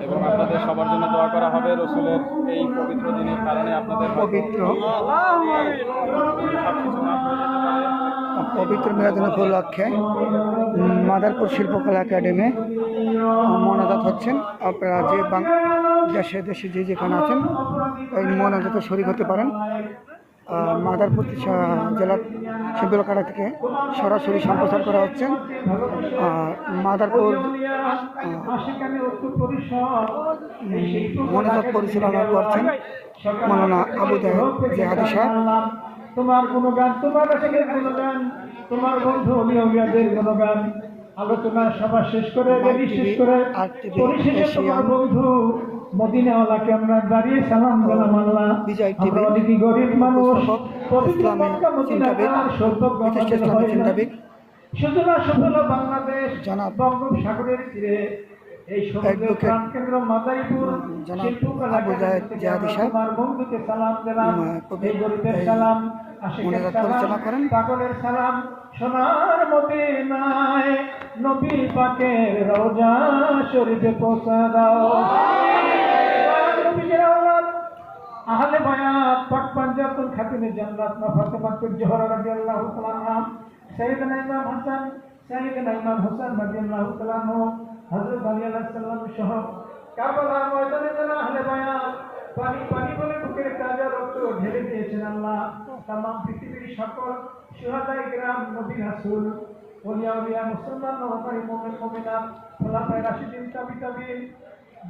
এবং আপনাদের সবার জন্য দোয়া করা হবে রসুলের এই পবিত্র দিনের কারণে আপনাদের পবিত্র? পবিত্র মেয়াদিন উপলক্ষে মাদারপুর শিল্পকলা একাডেমি মনাজাত হচ্ছেন। আপনারা যে বাং- দেশে দেশে যে যেখানে আছেন এই মনাজাতে শরিক হতে পারেন। মাদারপুর জেলার শিল্পকলা থেকে সরাসরি সম্প্রচার করা হচ্ছে। আর মাদারপুর মনোযোগ পরিচালনা করছেন মৌলানা আবু জাহেদ জেহাদি সাহেব। তোমার গুণগান তোমার রাসূলের গুণগান তোমার বন্ধু অলিয়াদের গান আলোচনা সভা শেষ করে শেষ করে পরিশেষে তোমার বন্ধু মদিনাওয়ালাকে আমরা দাঁড়িয়ে সালাম মানলাম বিজয় আমরা অনেকই গরিব মানুষ সুতরাং সফল বাংলাদেশ বঙ্গোপসাগরের তীরে এই সমুদ্রের প্রাণকেন্দ্র মাদারীপুর শিল্পকলা আবু জাহেদ একাডেমি থেকে জাহাদি আমরা সাহেব। তোমার বন্ধুকে সালাম দিলাম এই গরিবের সালাম আশিকের সালাম পাগলের সালাম সোনার মদিনায় নবী পাকের রওজা শরীফে পৌঁছা দাও। আহলে বায়াত পাক পাঞ্জাতুল খাতুনে জান্নাত মা ফাতেমাতুল জোহরা রাদিয়াল্লাহু তাআলা আনহা সাইয়েদনা ইমাম হাসান সাইয়েদনা ইমাম হোসেন রাদিয়াল্লাহু তাআলা আনহু হযরত আলী আলাইহিস সালাম সহ কারবালার ময়দানে যারা আহলে বায়াত, পানি পানি বলে বুকের তাজা রক্ত ঢেলে দিয়েছেন আল্লাহ, তামাম পৃথিবীর সকল সুহাদায়ে গ্রাম নবী রাসূল, ওলিয়া, উলিয়া, মুসলমান নবী মুমিন, মুমিনাত, খোলাফায়ে রাশিদিন, তাবি, তাবিন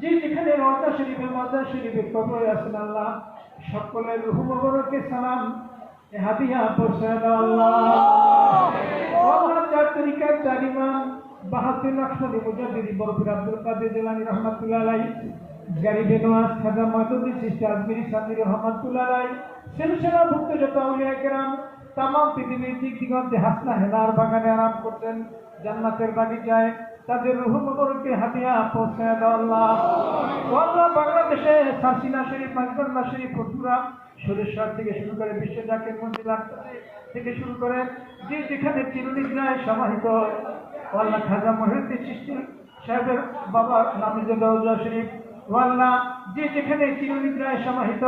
যে যেখানে রওজা শরীফে মাদা শরীফে কবরে আছেন আল্লাহ, সকলের রুহ মোবারকে সালাম। হাদিয়া পৌঁছে দাও আল্লাহ। চার তরিকার চার ইমাম বাহাত্তর নকশাদি মুজাদ্দিদি বরফির আব্দুল কাদের জেলানি রহমাতুল্লাহ আলাই গারিবে নওয়াজ খাজা মাতুদি সিস্টার আজমিরি সাদির রহমাতুল্লাহ আলাই সিলসিলা ভুক্ত যত আউলিয়া কেরাম তাম পৃথিবীর দিক দিগন্তে হাসনা হেলার বাগানে আরাম করতেন জান্নাতের বাগিচায়। তাদের রুহ হাতিয়া পৌঁছায় দাও বাংলাদেশে সাসিনা শরীফ মাইকন্না শরীফ ফতুরা সুরেশ্বর থেকে শুরু করে বিশ্ব জাকের মন্দির থেকে শুরু করে যে যেখানে চিরনিদ্রায় সমাহিত। ও আল্লাহ, খাজা মহিউদ্দিন সৃষ্টি সাহেবের বাবা নামে যে দৌজা শরীফ। ও আল্লাহ, যে যেখানে চিরনিদ্রায় সমাহিত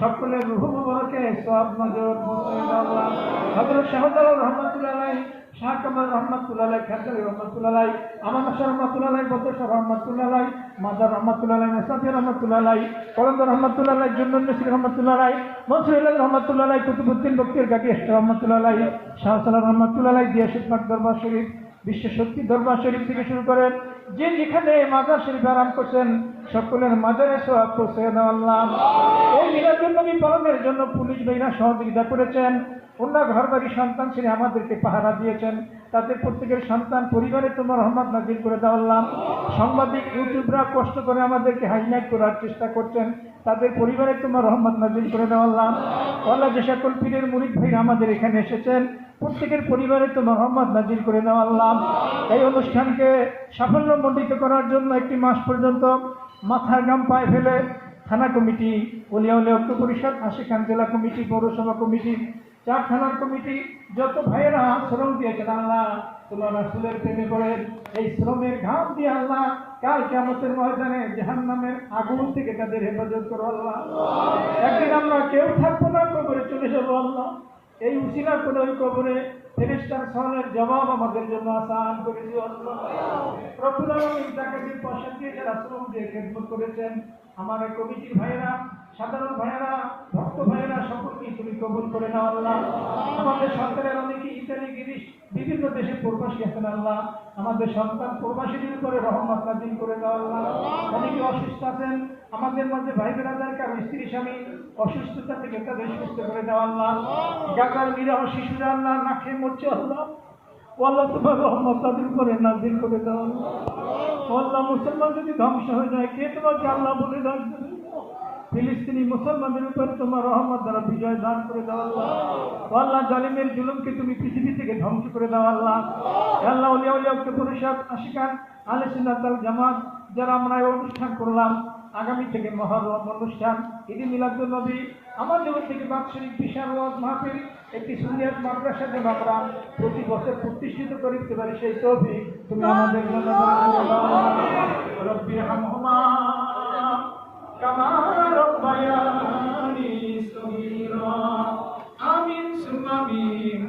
সকলের রুহ মোবারকে সব নজর হযরত শাহজালাল রহমাতুল্লাহ শাহ কামাল রহমাতুল্লাহ খাজালি রহমাতুল্লাহ আমার শাহ রহমাতুল্লাহ বদ্রশাহ রহমাতুল্লাহ মাদার রহমাতুল্লাহ মুসাফির রহমাতুল্লাহ কলন্দ রহমাতুল্লাহ জুন্নুন নসির রহমাতুল্লাহ মনসুরুল্লাহ রহমাতুল্লাহ কুতুবুদ্দিন বক্তির গাকি রহমাতুল্লাহ আলাই শাহসালাম রহমাতুল্লাহ আলাই দিয়া পাক দরবার শরীফ বিশ্ব শক্তি দরবার শরীফ থেকে শুরু করেন যে যেখানে মাজার শরীফ আরাম করছেন সকলের মাজারে সব পৌঁছে দেওয়া আল্লাহ। এই মিলাদুল নবী পালনের জন্য পুলিশ বাহিনীরা সহযোগিতা করেছেন। অন্য ঘর বাড়ি সন্তান ছেড়ে আমাদেরকে পাহারা দিয়েছেন। তাদের প্রত্যেকের সন্তান পরিবারে তোমার রহমত নাজির করে দেওয়াল্লাম সাংবাদিক ইউটিউবরা কষ্ট করে আমাদেরকে হাইলাইট করার চেষ্টা করছেন। তাদের পরিবারে তোমার রহমত নাজির করে দেওয়াল্লাম আল্লাহ যে সকল পীরের মুরিদ ভাইরা আমাদের এখানে এসেছেন প্রত্যেকের পরিবারে তো রহমত নাজির করে দেওয়াল্লাম এই অনুষ্ঠানকে সাফল্যমণ্ডিত করার জন্য একটি মাস পর্যন্ত মাথার গাম পায়ে ফেলে থানা কমিটি উলিয়া উলিয়া ঐক্য পরিষদ, আশিখান জেলা কমিটি, পৌরসভা কমিটি, চার থানার কমিটি, যত ভাইয়েরা শ্রম দিয়েছেন আল্লাহ, তোমার রাসুলের প্রেমে করে এই শ্রমের ঘাম দিয়ে আল্লাহ কাল কেমতের ময়দানে জাহান নামের আগুন থেকে তাদের হেফাজত করো আল্লাহ। একদিন আমরা কেউ থাকব না, কবরে চলে যাব আল্লাহ। এই উসিলা করে ওই কবরে ফেরেস্তার সওয়ালের জবাব আমাদের জন্য আসান করে প্রফুল্ল আলমী তাকে যে পয়সা দিয়ে খেদমত করেছেন, আমার কমিটির ভাইয়েরা, সাধারণ ভাইয়েরা, ভক্ত ভাইয়েরা, সকলকেই তুমি কবুল করে নাও আল্লাহ। আমাদের সরকারের অনেকে ইত্যাদি গিরিশ বিভিন্ন দেশে প্রবাসী আছেন আল্লাহ। আমাদের সন্তান প্রবাসীদের উপরে রহমত নাজিল করে দাও আল্লাহ। অনেকে অসুস্থ আছেন, আমাদের মধ্যে ভাই বেড়াদার কারও স্ত্রী, স্বামী অসুস্থতা থেকে তাদের সুস্থ করে দেওয়া আল্লাহ। গাকার নিরাহ শিশুরা আল্লাহ না খেয়ে মরছে আল্লাহ। আল্লাহ তোমার রহমত তাদের উপরে নাজিল করে দাও আল্লাহ। মুসলমান যদি ধ্বংস হয়ে যায়, কে তোমাকে আল্লাহ বলে ডাকবে? ফিলিস্তিনি মুসলমানদের উপর তোমার রহমত দ্বারা বিজয় দান করে দাও আল্লাহ। আল্লাহ জালিমের জুলুমকে তুমি পৃথিবী থেকে ধ্বংস করে দাও আল্লাহ। আল্লাহ উলিয়া উলিয়াকে পরিষদ আশিকান আলে সিন্নাতাল জামাত, যারা আমরা অনুষ্ঠান করলাম আগামী থেকে মহরম অনুষ্ঠান ঈদ মিলাদুল নবী, আমার জগৎ থেকে বাৎসরিক বিশাল মাহফিল, একটি সুন্দর মাদ্রাসা যেন আমরা প্রতি বছর প্রতিষ্ঠিত করিতে পারি সেই তৌফিক। তুমি আমাদের জন্য রব্বি হামহুমা আমিন সুমামিন